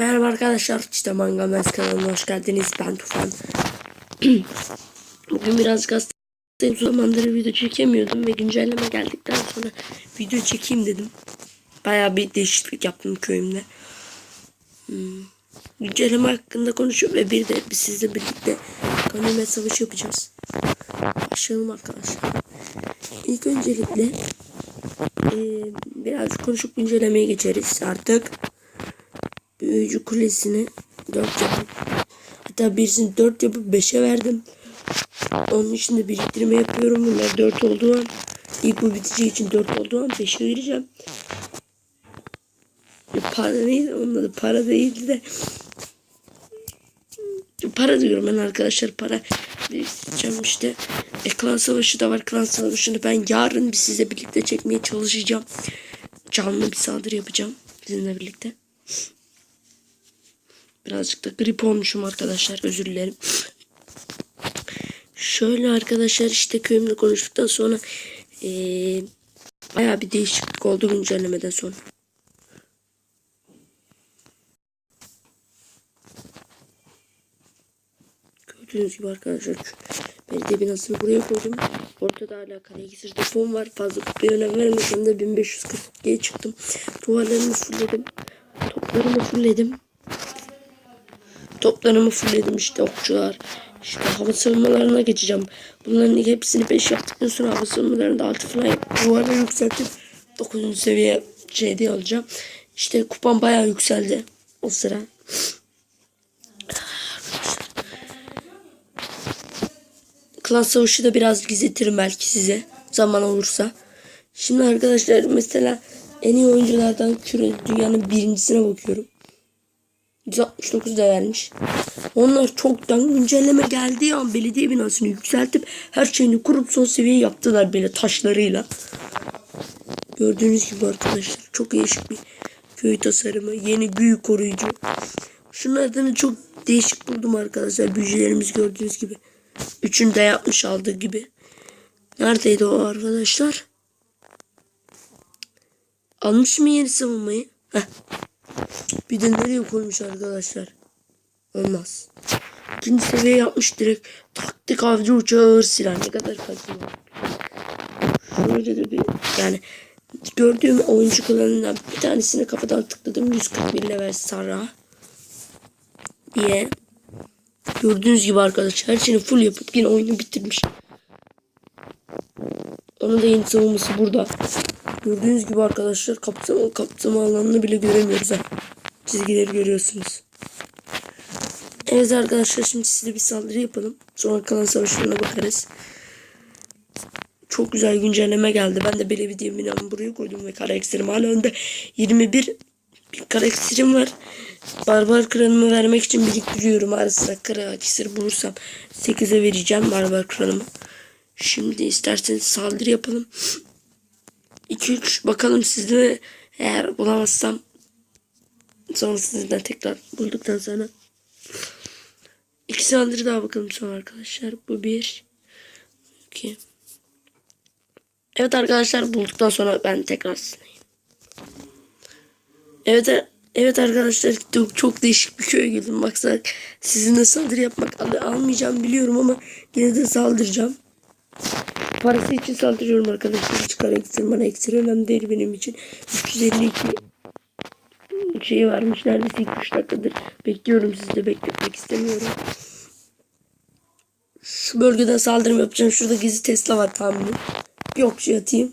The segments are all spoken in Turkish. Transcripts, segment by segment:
Merhaba arkadaşlar, işte Mangamez kanalına hoş geldiniz. Ben Tufan. Bugün birazcık hastayım. Uzun zamandır video çekemiyordum ve güncelleme geldikten sonra video çekeyim dedim. Bayağı bir değişiklik yaptım köyümde. Hmm. Güncelleme hakkında konuşup ve bir de sizle birlikte kanalına savaşı yapacağız. Başlayalım arkadaşlar. İlk öncelikle eee biraz konuşup güncellemeye geçeriz artık büyücü kulesini 4 yapıp hatta birisini 4 yapıp 5'e verdim. Onun için de biriktirme yapıyorum. Bunlar 4 olduğu an ilk bu biteceği için 4 olduğu an 5'e vereceğim. Para neydi? Onun adı para değildi de para diyorum ben arkadaşlar para biriktireceğim işte. E, klan savaşı da var. Klan savaşını ben yarın bir sizle birlikte çekmeye çalışacağım. Canlı bir saldırı yapacağım sizinle birlikte. Birazcık da grip olmuşum arkadaşlar. Özür dilerim. Şöyle arkadaşlar işte köyümle konuştuktan sonra ee, bayağı bir değişiklik oldu güncellemeden sonra. Gördüğünüz gibi arkadaşlar belediye binasını buraya koydum. Ortada hala kare ikisi fon var. Fazla kupaya önem vermesem de 1540'ya çıktım. Duvarlarımı fullledim. Toplarımı fullledim. Toplarımı fullledim işte okçular. İşte hava savunmalarına geçeceğim. Bunların hepsini 5 yaptıktan sonra hava savunmalarında 6 falan yapıp duvarları yükseltip 9. seviye şeyde alacağım. İşte kupam bayağı yükseldi o sıra. Klan savaşı da biraz gizletirim belki size zaman olursa. Şimdi arkadaşlar mesela en iyi oyunculardan küre dünyanın birincisine bakıyorum. 169 da vermiş. Onlar çoktan güncelleme geldiği an belediye binasını yükseltip her şeyini kurup son seviye yaptılar böyle taşlarıyla. Gördüğünüz gibi arkadaşlar çok değişik bir köy tasarımı. Yeni büyü koruyucu. Şunlardan çok değişik buldum arkadaşlar. Büyücülerimiz gördüğünüz gibi. Üçünü de yapmış aldığı gibi. Neredeydi o arkadaşlar? Almış mı yeni savunmayı? Heh. Bir de nereye koymuş arkadaşlar? Olmaz. İkinci seviye yapmış direkt. Taktik avcı uçağı ağır silah. Ne kadar kazanıyor. Şöyle de bir yani gördüğüm oyuncu klanından bir tanesini kafadan tıkladım. 141 level Sara diye. Gördüğünüz gibi arkadaşlar her şeyini full yapıp yine oyunu bitirmiş. Onun da yeni savunması burada. Gördüğünüz gibi arkadaşlar kapsama, kapsama alanını bile göremiyoruz. Ha. Çizgileri görüyorsunuz. Evet arkadaşlar şimdi size bir saldırı yapalım. Sonra kalan savaşlarına bakarız. Çok güzel güncelleme geldi. Ben de belediye binamı buraya koydum ve kara ekserim hala önde. 21 bir kara ekserim var. Barbar kranımı vermek için biriktiriyorum. Ara sıra kara iksir bulursam 8'e vereceğim barbar kranımı. Şimdi isterseniz saldırı yapalım. 2-3 bakalım sizde eğer bulamazsam sonra sizden tekrar bulduktan sonra iki saldırı daha bakalım sonra arkadaşlar. Bu bir iki Evet arkadaşlar bulduktan sonra ben tekrar sizinleyim. Evet Evet arkadaşlar çok, çok değişik bir köye girdim. Baksak sizinle saldırı yapmak al almayacağım biliyorum ama yine de saldıracağım. Parası için saldırıyorum arkadaşlar. Kara eksir bana eksir önemli değil benim için. 352 şey varmış. Neredeyse 2-3 dakikadır bekliyorum. Sizi de bekletmek istemiyorum. Şu bölgeden saldırım yapacağım. Şurada gizli Tesla var tahminim. Yok şu atayım.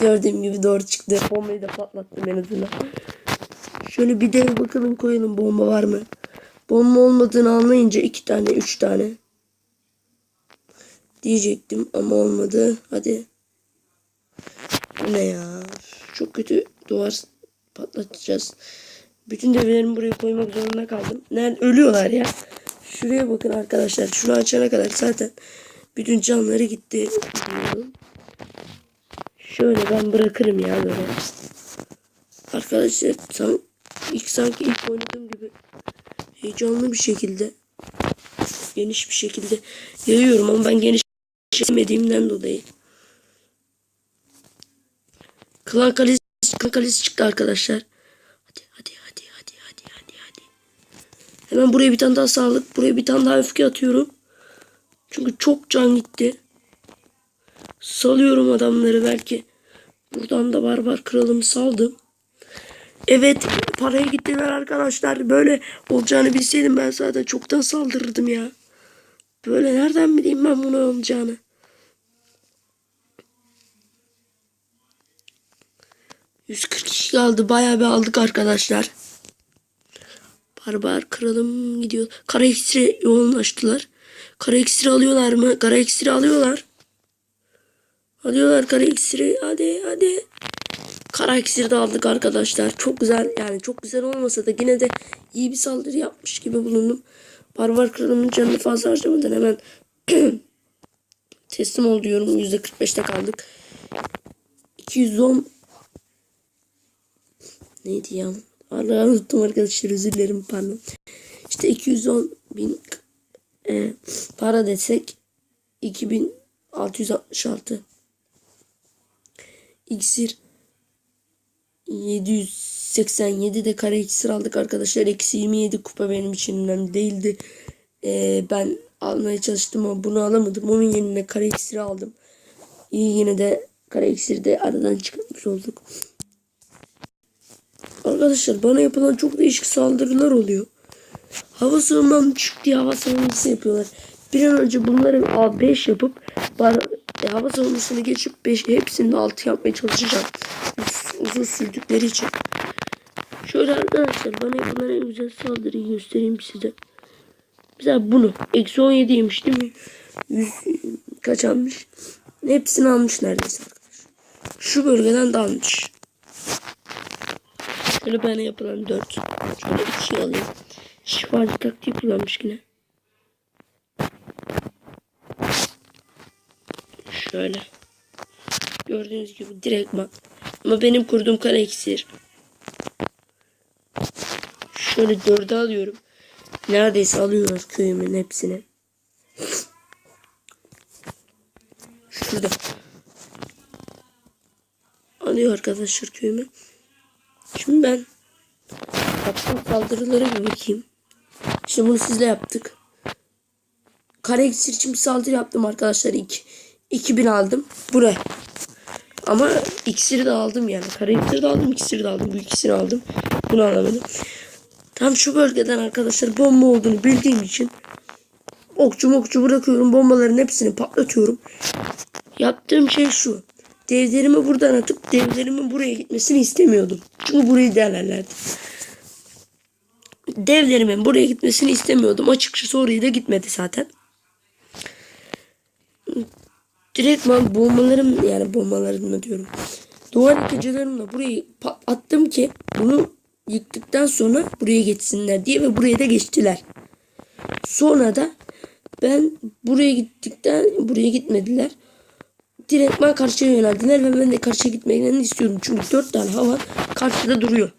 Gördüğüm gibi doğru çıktı. Bombayı da patlattım en azından. Şöyle bir de bakalım koyalım bomba var mı? Bomba olmadığını anlayınca iki tane üç tane diyecektim ama olmadı. Hadi. Bu ne ya? Çok kötü duvar patlatacağız. Bütün devrelerimi buraya koymak zorunda kaldım. Nerede ölüyorlar ya? Şuraya bakın arkadaşlar. Şunu açana kadar zaten bütün canları gitti. Şöyle ben bırakırım ya böyle. Arkadaşlar tam ilk sanki ilk oynadığım gibi heyecanlı bir şekilde geniş bir şekilde yayıyorum ama ben geniş sevmediğimden dolayı. Klan kalesi, klan kalesi çıktı arkadaşlar. Hadi hadi hadi hadi hadi hadi hadi. Hemen buraya bir tane daha sağlık. Buraya bir tane daha öfke atıyorum. Çünkü çok can gitti. Salıyorum adamları belki. Buradan da barbar kralımı saldım. Evet paraya gittiler arkadaşlar. Böyle olacağını bilseydim ben zaten çoktan saldırırdım ya. Böyle nereden bileyim ben bunu olacağını. ...140 kişi kaldı. Bayağı bir aldık arkadaşlar. Barbar kralım gidiyor. Kara iksiri yoğunlaştılar. Kara iksiri alıyorlar mı? Kara iksiri alıyorlar. Alıyorlar kara iksiri. Hadi hadi. Kara iksiri de aldık arkadaşlar. Çok güzel yani çok güzel olmasa da yine de iyi bir saldırı yapmış gibi bulundum. Barbar kralımın canını fazla harcamadan hemen teslim ol diyorum. %45'te kaldık. 210 neydi ya? Allah'ı unuttum arkadaşlar özür dilerim pardon. İşte 210 bin e, para desek 2666 iksir 787 de kare iksir aldık arkadaşlar. Eksi 27 kupa benim için önemli değildi. E, ben almaya çalıştım ama bunu alamadım. Onun yerine kare iksiri aldım. İyi yine de kare iksiri de aradan çıkartmış olduk. Arkadaşlar bana yapılan çok değişik saldırılar oluyor. Hava savunmam düşük diye hava savunması yapıyorlar. Bir an önce bunları A5 yapıp bana, e, hava savunmasını geçip 5 hepsini de 6 yapmaya çalışacağım. Uz- uzun sürdükleri için. Şöyle arkadaşlar bana yapılan en güzel saldırıyı göstereyim size. Mesela bunu. Eksi 17 yemiş değil mi? 100 kaç almış? Hepsini almış neredeyse arkadaşlar. Şu bölgeden de almış. Şöyle bana yapılan 4. Şöyle 2 alayım. Şifacı taktiği kullanmış yine. Şöyle. Gördüğünüz gibi direktman. Ama benim kurduğum kara iksir. Şöyle 4'e alıyorum. Neredeyse alıyorlar köyümün hepsini. Şurada. Alıyor arkadaşlar köyümü. Şimdi ben yaptığım saldırılara bir bakayım. İşte bunu sizle yaptık. Kare iksir için bir saldırı yaptım arkadaşlar. İki, 2000 aldım. Buraya. Ama iksiri de aldım yani. Kare iksiri de aldım, iksiri de aldım. Bu ikisini aldım. Bunu alamadım. Tam şu bölgeden arkadaşlar bomba olduğunu bildiğim için okçu mokçu bırakıyorum. Bombaların hepsini patlatıyorum. Yaptığım şey şu. Devlerimi buradan atıp devlerimin buraya gitmesini istemiyordum. Çünkü burayı değerlerlerdi. Devlerimin buraya gitmesini istemiyordum. Açıkçası oraya da gitmedi zaten. Direktman bombalarım yani bombalarımla diyorum. Duvar yıkıcılarımla burayı attım ki bunu yıktıktan sonra buraya geçsinler diye ve buraya da geçtiler. Sonra da ben buraya gittikten buraya gitmediler. Direktman karşıya yöneldiler ve ben de karşıya gitmelerini istiyorum. Çünkü dört tane hava karşıda duruyor.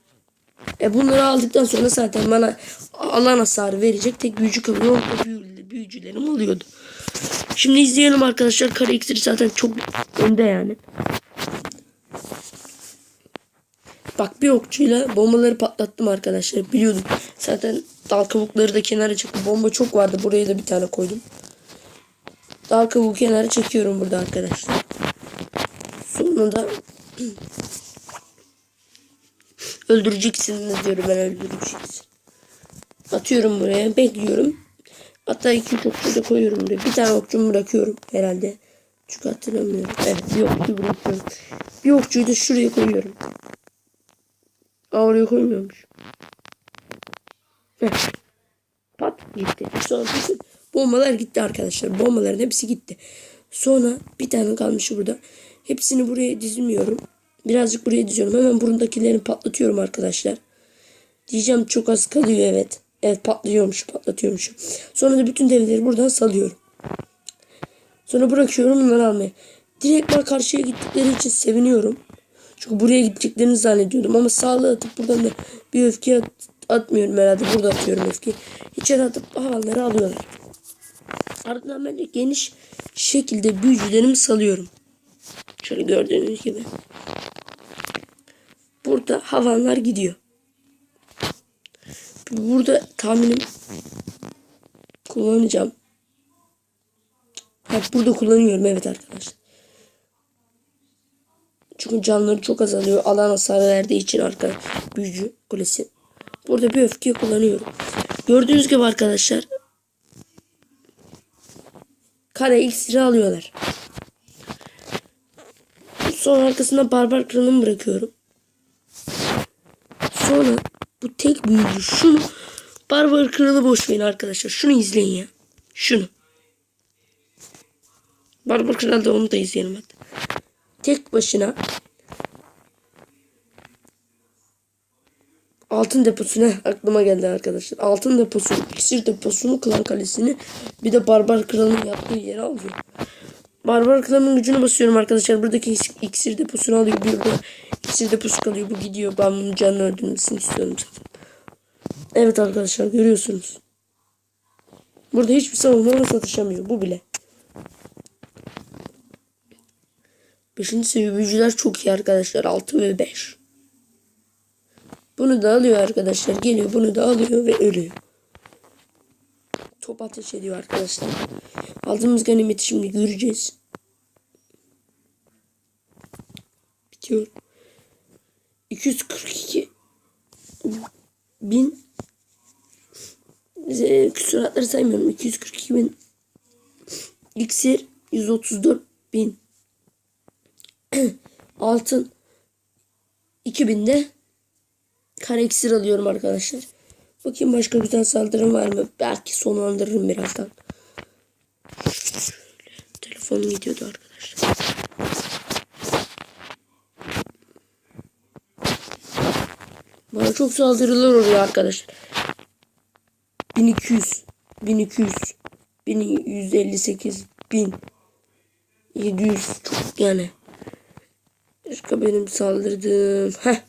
E bunları aldıktan sonra zaten bana alan hasarı verecek tek büyücü kalıyor. O da büyü, büyücülerim oluyordu. Şimdi izleyelim arkadaşlar. Kare iksiri zaten çok önde yani. Bak bir okçuyla bombaları patlattım arkadaşlar. Biliyordum. Zaten dal kabukları da kenara çıktı. Bomba çok vardı. Buraya da bir tane koydum. Dal kabuğu kenara çekiyorum burada arkadaşlar. Sonra da öldüreceksiniz diyorum ben öldüreceksiniz. Atıyorum buraya. Bekliyorum. Hatta iki üç okçu da koyuyorum buraya. Bir tane okçumu bırakıyorum herhalde. Çünkü hatırlamıyorum. Evet bir okçu bırakıyorum. Bir okçuyu da şuraya koyuyorum. Aa oraya koymuyormuş. Heh. Pat gitti. Sonra bütün bombalar gitti arkadaşlar. Bombaların hepsi gitti. Sonra bir tane kalmış burada. Hepsini buraya dizmiyorum. Birazcık buraya diziyorum. Hemen burundakilerini patlatıyorum arkadaşlar. Diyeceğim çok az kalıyor evet. Evet patlıyormuş patlatıyormuş. Sonra da bütün devleri buradan salıyorum. Sonra bırakıyorum bunları almaya. Direktman karşıya gittikleri için seviniyorum. Çünkü buraya gideceklerini zannediyordum. Ama sağlığı atıp buradan da bir öfke at, atmıyorum herhalde. Burada atıyorum öfkeyi. İçeri atıp havaları alıyorlar. Ardından ben de geniş şekilde büyücülerimi salıyorum. Şöyle gördüğünüz gibi. Burada havanlar gidiyor. Burada tahminim kullanacağım. Ha, burada kullanıyorum evet arkadaşlar. Çünkü canları çok azalıyor. Alan hasarı verdiği için arka büyücü kulesi. Burada bir öfke kullanıyorum. Gördüğünüz gibi arkadaşlar. Kare iksiri alıyorlar. Sonra arkasına barbar kralımı bırakıyorum. Sonra bu tek büyücü şunu barbar kralı boş verin arkadaşlar. Şunu izleyin ya. Şunu. Barbar kral da onu da izleyelim hadi. Tek başına altın deposuna aklıma geldi arkadaşlar. Altın deposu, iksir deposunu, klan kalesini bir de barbar kralın yaptığı yere alıyor. Barbar kralın gücünü basıyorum arkadaşlar. Buradaki iksir deposunu alıyor. Bir burada iksir deposu kalıyor. Bu gidiyor. Ben bunun canını öldürmesini istiyorum zaten. Evet arkadaşlar görüyorsunuz. Burada hiçbir savunma satışamıyor. Bu bile. Beşinci seviye büyücüler çok iyi arkadaşlar. 6 ve 5. Bunu da alıyor arkadaşlar. Geliyor bunu da alıyor ve ölüyor. Top ateş ediyor arkadaşlar. Aldığımız ganimeti şimdi göreceğiz. Bitiyor. 242 bin küsuratları saymıyorum. 242 bin iksir 134 bin altın 2000 de kare iksir alıyorum arkadaşlar. Bakayım başka güzel saldırım var mı? Belki sonlandırırım birazdan. Telefonum gidiyordu arkadaşlar. Bana çok saldırılar oluyor arkadaşlar. 1200 1200 1158 1000 700 çok yani. Başka benim saldırdığım. Heh.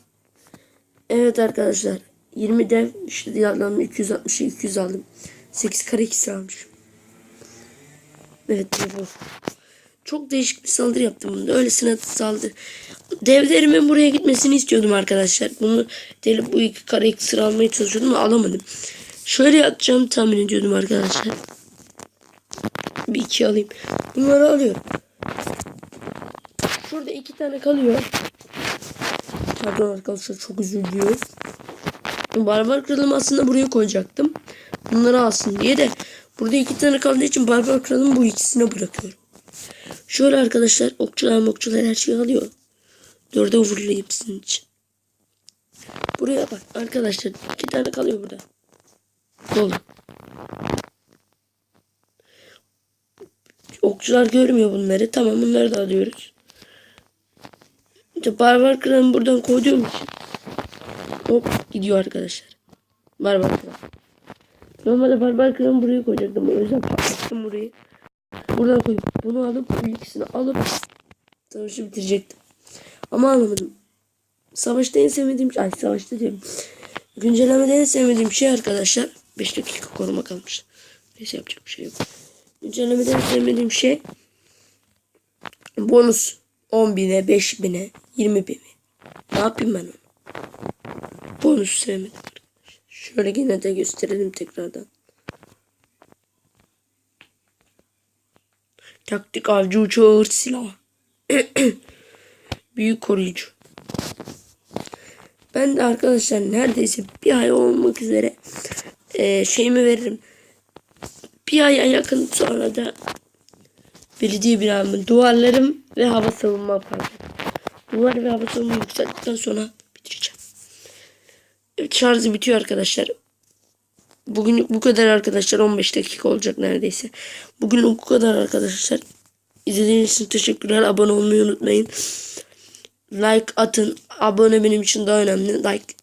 Evet arkadaşlar. 20 dev işte diğerlerini 260'ı 200 aldım. 8 kare 2 almışım. Evet bu. Çok değişik bir saldırı yaptım bunda. Öylesine saldırı. Devlerimin buraya gitmesini istiyordum arkadaşlar. Bunu delip bu iki kare iki sıra almaya çalışıyordum ama alamadım. Şöyle yapacağımı tahmin ediyordum arkadaşlar. Bir iki alayım. Bunları alıyorum. Şurada iki tane kalıyor. Pardon arkadaşlar çok üzülüyor. Barbar kralımı aslında buraya koyacaktım. Bunları alsın diye de burada iki tane kaldığı için barbar kralımı bu ikisine bırakıyorum. Şöyle arkadaşlar okçular mokçular her şeyi alıyor. Dörde vuruluyor hepsinin için. Buraya bak arkadaşlar iki tane kalıyor burada. Dolu. Okçular görmüyor bunları. Tamam bunları da alıyoruz. İşte barbar kralımı buradan koyduğum için hop gidiyor arkadaşlar. Barbar kral. Normalde barbar kralımı buraya koyacaktım. O yüzden patlattım burayı. Buradan koyup bunu alıp bu ikisini alıp savaşı bitirecektim. Ama alamadım. Savaşta en sevmediğim ay savaşta diyorum. Güncellemede en sevmediğim şey arkadaşlar 5 dakika koruma kalmış. Neyse yapacak bir şey yok. Güncellemede en sevmediğim şey bonus 10 bine, 5 bine, 20 bine. Ne yapayım ben onu? Bonus sevmedim. arkadaşlar. Şöyle yine de gösterelim tekrardan. Taktik avcı uçu ağır silah. Büyük koruyucu. Ben de arkadaşlar neredeyse bir ay olmak üzere e, şeyimi veririm. Bir aya yakın sonra da belediye binamın duvarlarım ve hava savunma yaparım. Duvar ve savunma yükselttikten sonra bitireceğim. Evet şarjı bitiyor arkadaşlar. Bugün bu kadar arkadaşlar 15 dakika olacak neredeyse. Bugün bu kadar arkadaşlar. İzlediğiniz için teşekkürler. Abone olmayı unutmayın. Like atın. Abone benim için daha önemli. Like